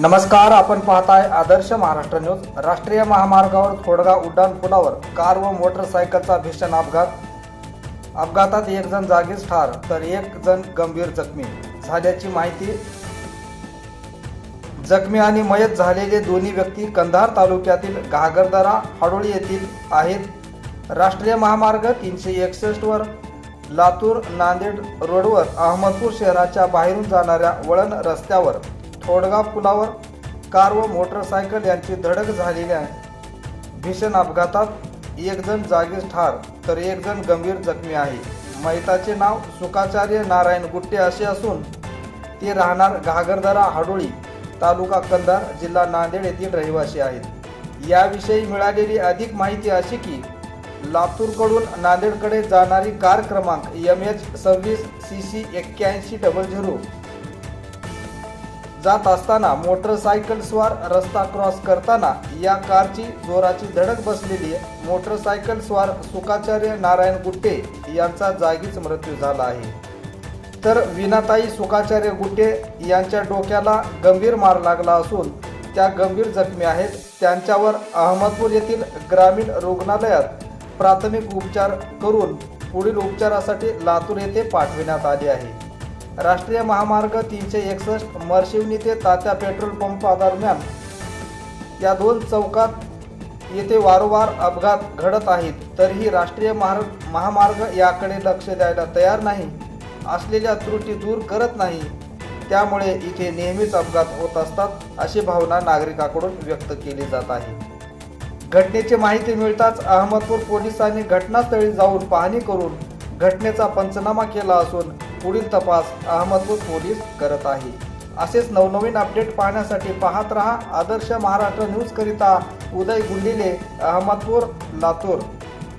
नमस्कार आपण पाहताय आदर्श महाराष्ट्र न्यूज. राष्ट्रीय महामार्गावर थोडगा उड्डाणपुलावर कार व मोटरसायकलचा भीषण अपघात. अपघातात एक जण जागीच ठार तर एक जण गंभीर जखमी. झाल्याची माहिती जखमी आणि मयत झालेले दोन्ही व्यक्ती कंधार तालुक्यातील घागरदरा हाडोळी येथील आहेत. राष्ट्रीय महामार्ग तीनशे एकसष्टवर लातूर नांदेड रोडवर अहमदपूर शहराच्या बाहेरून जाणाऱ्या वळण रस्त्यावर ओडगाव पुलावर कार व मोटरसायकल यांची धडक झालेली आहे. भीषण अपघातात एक जण जागीच ठार तर एक जण गंभीर जखमी आहे. मैताचे नाव सुखाचार्य नारायण गुट्टे असे असून ते राहणार घागरदरा हाडोळी तालुका कंधार जिल्हा नांदेड येथील रहिवासी आहेत. याविषयी मिळालेली अधिक माहिती अशी की लातूरकडून नांदेडकडे जाणारी कार क्रमांक एम एच सव्वीस सी सी एक्क्याऐंशी डबल झिरो जात असताना मोटरसायकलस्वार रस्ता क्रॉस करताना या कारची जोराची धडक बसलेली मोटरसायकलस्वार सुखाचार्य नारायण गुट्टे यांचा जागीच मृत्यू झाला आहे. तर विनाताई सुखाचार्य गुट्टे यांच्या डोक्याला गंभीर मार लागला असून त्या गंभीर जखमी आहेत. त्यांच्यावर अहमदपूर येथील ग्रामीण रुग्णालयात प्राथमिक उपचार करून पुढील उपचारासाठी लातूर येथे पाठविण्यात आले आहे. राष्ट्रीय महामार्ग तीनशे एकसष्ट मर्शिवनी ते तात्या पेट्रोल पंपादरम्यान या दोन चौकात येथे वारंवार अपघात घडत आहेत. तरीही राष्ट्रीय मार्ग महामार्ग याकडे लक्ष द्यायला तयार नाही असलेल्या त्रुटी दूर करत नाही. त्यामुळे इथे नेहमीच अपघात होत असतात अशी भावना नागरिकाकडून व्यक्त केली जात आहे. घटनेची माहिती मिळताच अहमदपूर पोलिसांनी घटनास्थळी जाऊन पाहणी करून घटनेचा पंचनामा केला असून पुढील तपास अहमदपूर पोलीस करत आहे. असेच नवनवीन अपडेट पाहण्यासाठी पाहत रहा आदर्श महाराष्ट्र न्यूज करिता उदय गुंडिले अहमदपूर लातूर.